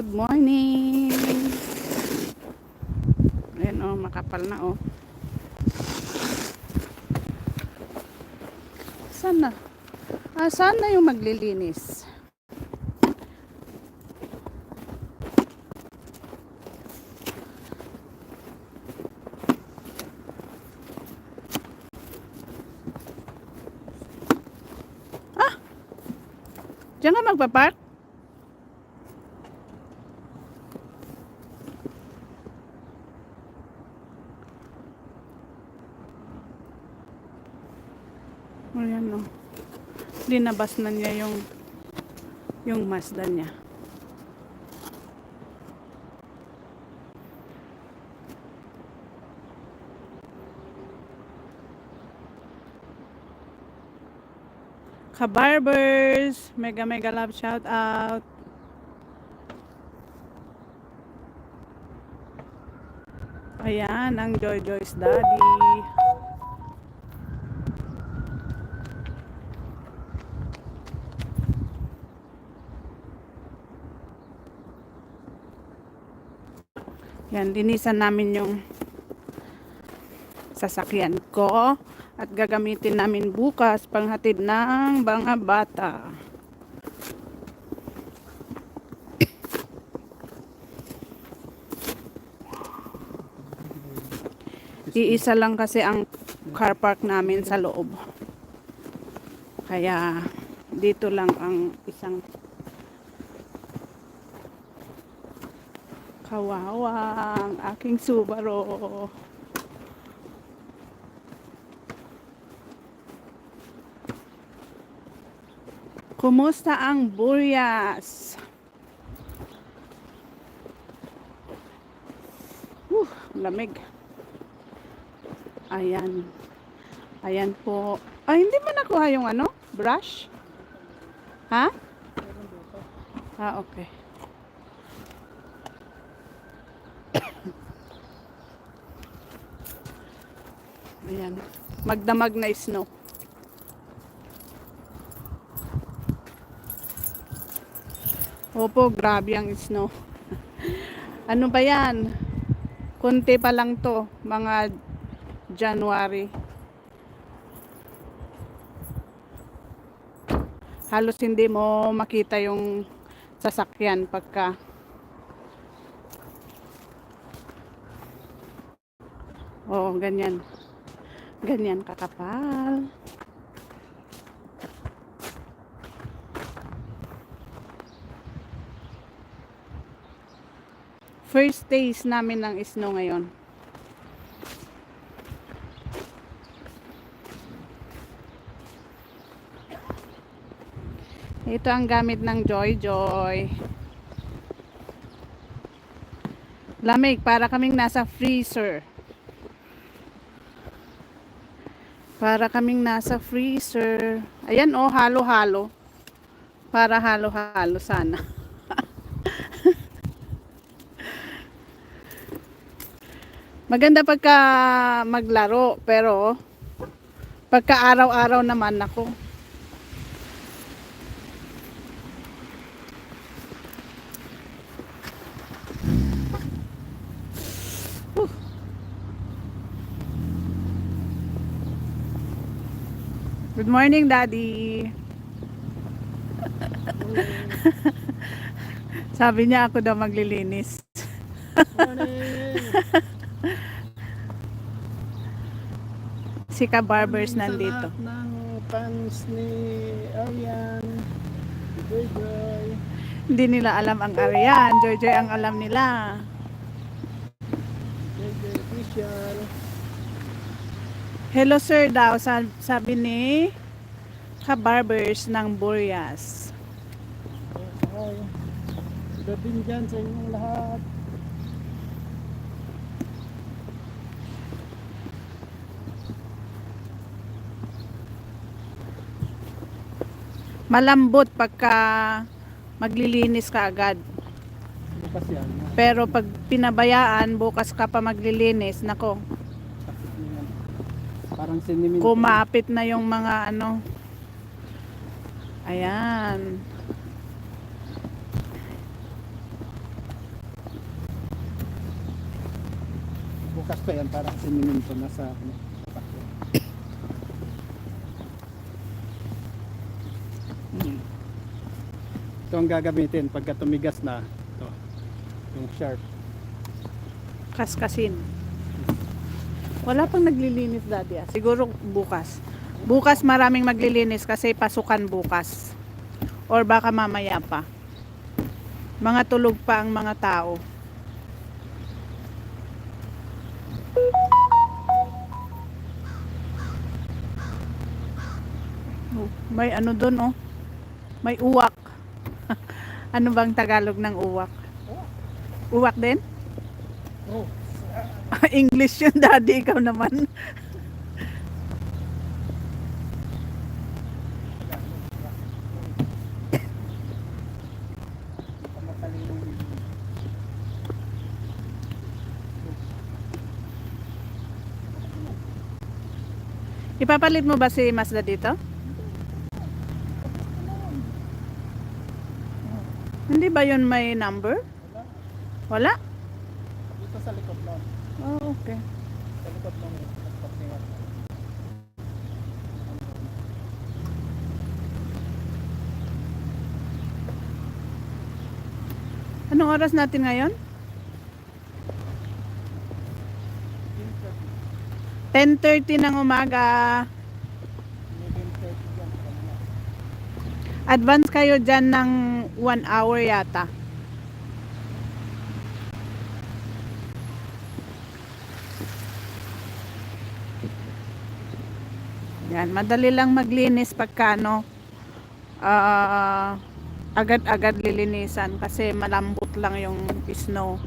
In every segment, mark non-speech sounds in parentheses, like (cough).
Good morning. Ayan oh, makapal na oh. Sana. Ah, sana yung maglilinis. Ah! Diyan ka magpapark? Ayan o. Linabas na niya yung yung Mazda niya. Kabarbers, mega mega love shout out. Ayan, ang Joy Joy's Daddy. Yan, linisan namin yung sasakyan ko at gagamitin namin bukas panghatid ng mga bata. Iisa lang kasi ang car park namin sa loob. Kaya dito lang ang isang Kawawa ang aking Subaru. Kumusta ang buryas? Uh, lamig. Ayan. Ayan po. Ay, hindi mo nakuha yung ano? Brush? Ha? Ah, okay. Ayan. Magdamag na snow. Opo, grabe ang snow. (laughs) ano ba yan? Kunti pa lang to, mga January. Halos hindi mo makita yung sasakyan pagka Oh, ganyan. Ganyan kakapal. First days namin ng snow ngayon. Ito ang gamit ng Joy Joy. Lamig, para kaming nasa freezer. Para kaming nasa freezer. Ayan oh, halo-halo. Para halo-halo sana. (laughs) Maganda pagka maglaro, pero pagka araw-araw naman ako. Good morning, Daddy. (laughs) Sabi niya ako daw maglilinis. (laughs) Si Ka Barbers nandito. Ng fans ni Arian, Joy Joy, Hindi nila alam ang Arian. Joy Joy ang alam nila. Joy Joy Official, Hello sir daw, sab- sabi ni Ka Barbers ng. Hi. Good din dyan sa inyong lahat. Malambot pagka maglilinis ka agad. Bukas yan. Pero pag pinabayaan, bukas ka pa maglilinis, nako, Parang sinimin. kumapit na yung mga ano. Ayan. Bukas pa yan para kasi minuto na sa ano, hmm. Ito ang gagamitin pagka tumigas na ito, yung sharp. Kaskasin. Wala pang naglilinis dati ah. Siguro bukas. Bukas maraming maglilinis kasi pasukan bukas. Or baka mamaya pa. Mga tulog pa ang mga tao. Oh, may ano doon oh. May uwak. (laughs) ano bang Tagalog ng uwak? Uwak din? Oh, (laughs) English yun, (laughs) daddy. Ikaw naman. Ipapalit mo ba si Mazda dito? Hindi ba yun may number? Wala? dito sa likod lang. Oh, okay. Sa likod lang. Anong oras natin ngayon? 10.30 ng umaga. 11:30 yan, kanina. Advance kayo dyan ng 1 hour yata. Yan, madali lang maglinis pagka ano, ah, agad-agad lilinisan kasi malambot lang yung snow.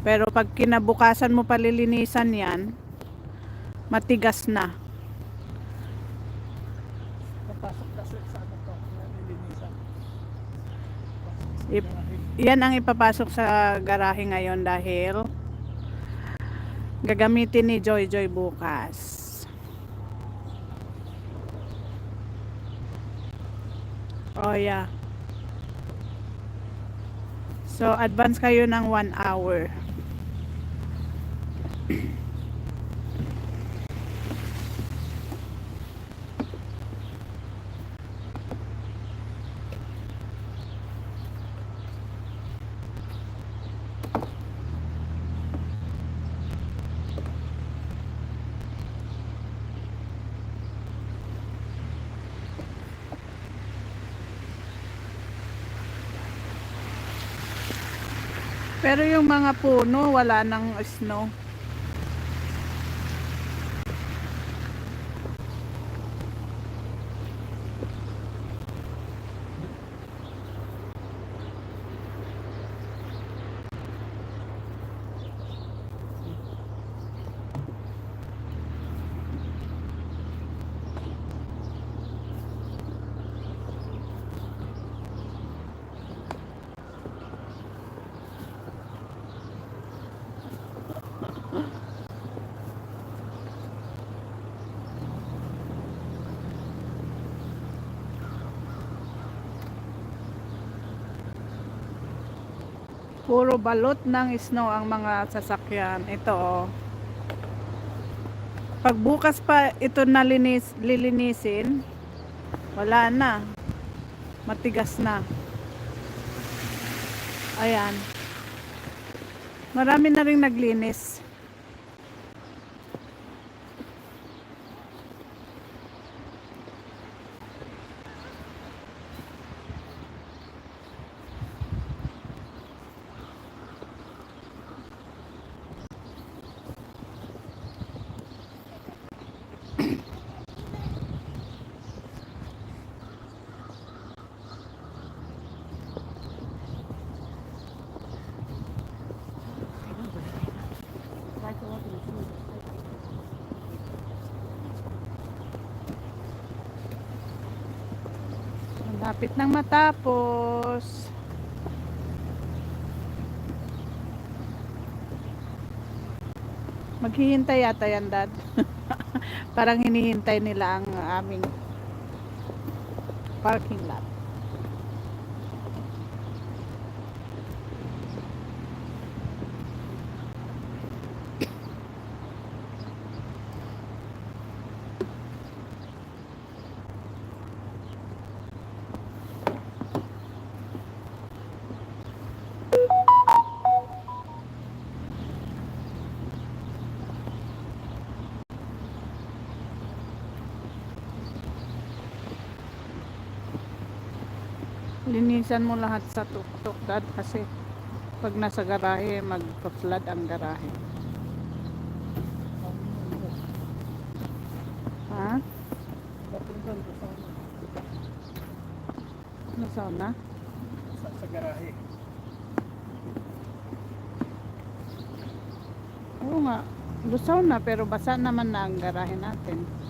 Pero pag kinabukasan mo pa lilinisan yan, matigas na. Ip- yan ang ipapasok sa garahe ngayon dahil gagamitin ni Joy Joy bukas. Oh yeah. So advance kayo ng 1 hour. Pero yung mga puno wala nang snow. Puro balot ng snow ang mga sasakyan. Ito oh. Pag bukas pa ito nalinis, lilinisin, wala na. Matigas na. Ayan. Marami na rin naglinis. Malapit nang matapos. Maghihintay yata yan, Dad. (laughs) Parang hinihintay nila ang aming parking lot. Linisan mo lahat sa tuktok dad kasi pag nasa garahe mag-flood ang garahe. Ha? Ano sauna? sa, sa garahe. Oo nga. Lusaw na pero basa naman na ang garahe natin.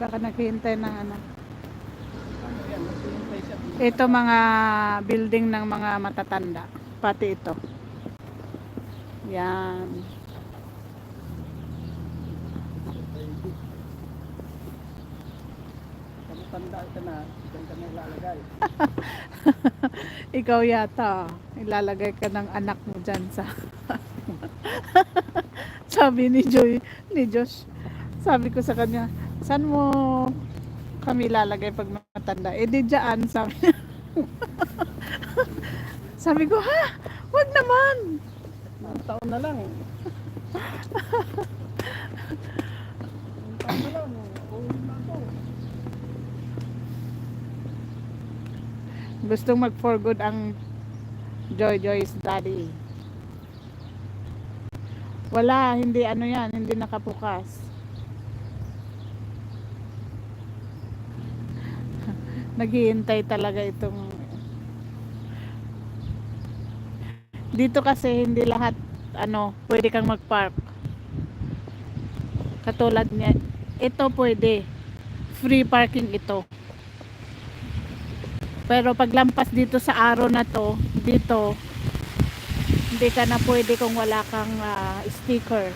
Baka naghihintay ng ano. Ito mga building ng mga matatanda. Pati ito. Yan. Tanda ka na, diyan ka. Ikaw yata. Ilalagay ka ng anak mo dyan sa... (laughs) Sabi ni Joy, ni Josh. Sabi ko sa kanya, saan mo kami lalagay pag matanda? Eh di dyan, sabi niya. (laughs) sabi ko, ha? Wag naman. Ang taon na lang. Gustong mag for good ang Joy Joy's daddy. Wala, hindi ano yan, hindi nakapukas. Naghihintay talaga itong Dito kasi hindi lahat ano, pwede kang mag-park. Katulad niya, ito pwede. Free parking ito. Pero paglampas dito sa araw na to, dito, hindi ka na pwede kung wala kang ah, sticker.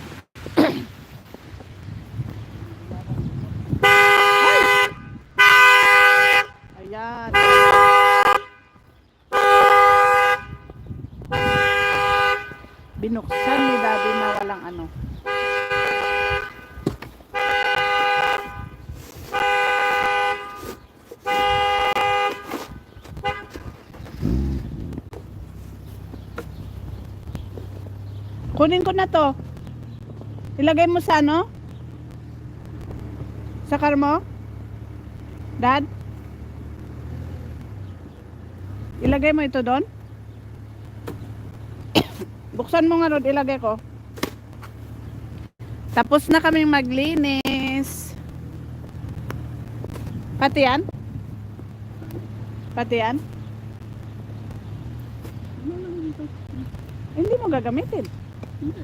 Ayan. Binuksan ni daddy na walang ano. Kunin ko na to. Ilagay mo sa ano? Sa car mo? Dad? Ilagay mo ito doon? Buksan mo nga Rod, ilagay ko. Tapos na kaming maglinis. Pati yan? Pati yan? Hindi mo gagamitin. Hindi.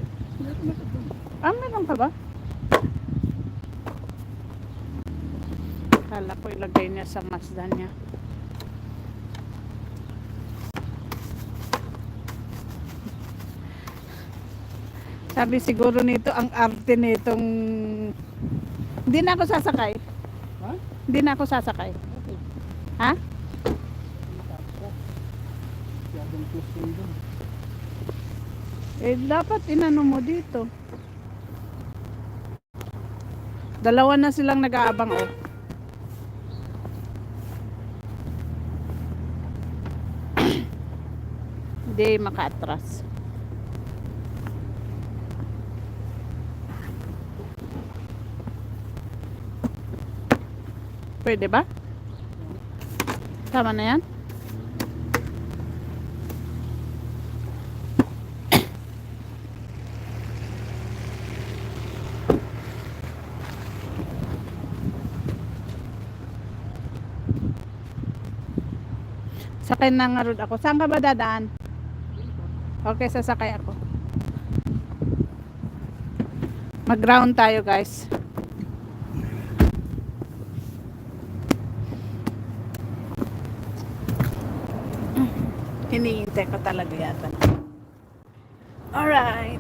Ah, meron ka ba? Kala ko ilagay niya sa Mazda niya. Sabi siguro nito ang arte nitong Hindi na ako sasakay. Ha? Hindi na ako sasakay. Okay. Ha? Eh dapat inano mo dito. Dalawa na silang nag-aabang oh. (coughs) Hindi makaatras. Pwede ba? Tama na yan? Sakay na nga rin ako. Saan ka ba dadaan? Okay, sasakay ako. Mag-ground tayo guys. Hinihintay ko talaga yata. Alright.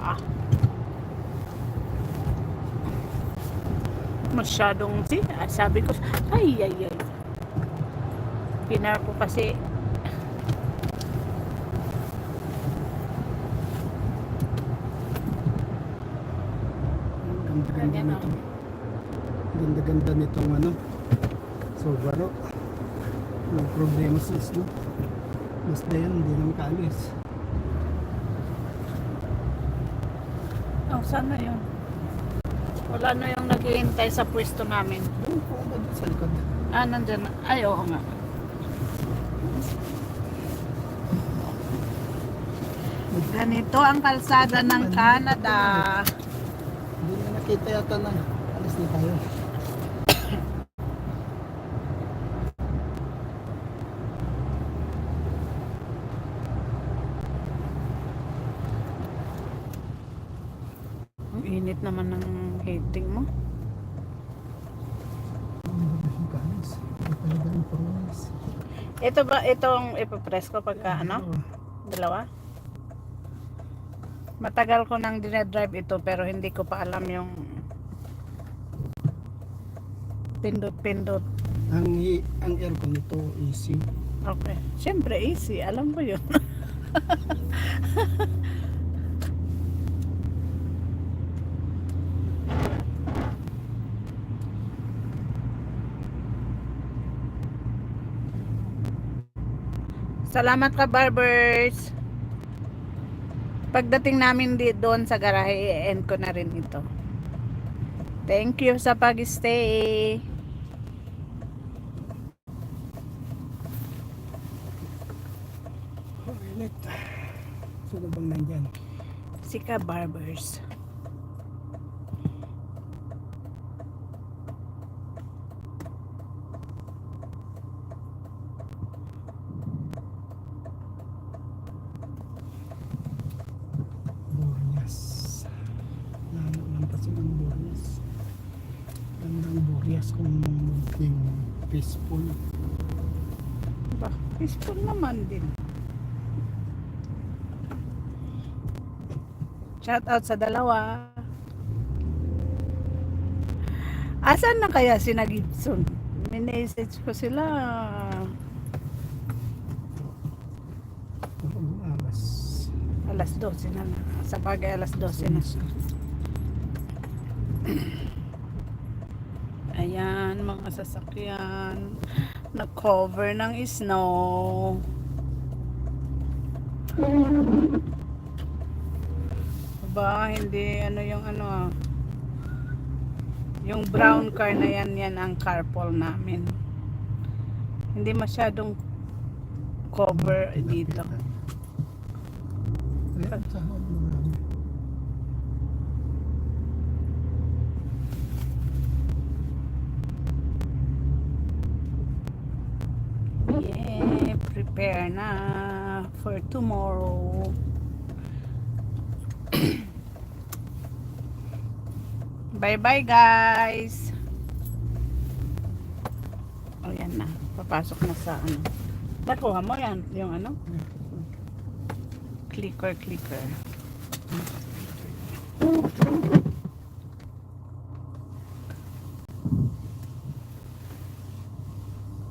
Ah. Masyadong, si, ah, sabi ko, ay, ay, ay. Pinar ko kasi, Ayan, nito. Ganda-ganda nitong ano. Subaru. Walang problema sa isno. Basta yan, hindi na makaalis. Oh, sana yun. Wala na yung naghihintay sa pwesto namin. Doon po doon sa likod. Ah, nandyan. na. Ay, oo nga. Ganito ang kalsada ng Canada. Hindi na nakita yata na. Alis na tayo. Init naman ng heating mo. Ito ba, itong ipapress ko pagka ano? Dalawa? Matagal ko nang dinadrive ito pero hindi ko pa alam yung pindot-pindot. Ang, ang aircon nito easy. Okay. Siyempre, easy. Alam ko yun. (laughs) Salamat ka, barbers. Pagdating namin di doon sa garahe, i-end ko na rin ito. Thank you sa pag-stay. Toilet. Sino bang nandyan? Sika Barbers. Burias. Lalo lang kasi ang Burias. Burias kung yung peaceful. Ba, peaceful naman din. Shout out sa dalawa. Asan na kaya si na Gibson? Minessage ko sila. Alas. Alas 12 na. Sa bagay alas 12 na. Ayan, mga sasakyan. Na-cover ng snow. Ba, hindi ano yung ano ah. Yung brown car na yan, yan ang carpool namin. Hindi masyadong cover dito. Ayan, sa hall marami. Yeah, prepare na for tomorrow. (coughs) Bye-bye guys. O yan na. Papasok na sa ano. Nakuha mo yan. Yung ano? Clicker, clicker.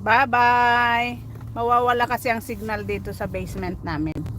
Bye-bye. Mawawala kasi ang signal dito sa basement namin.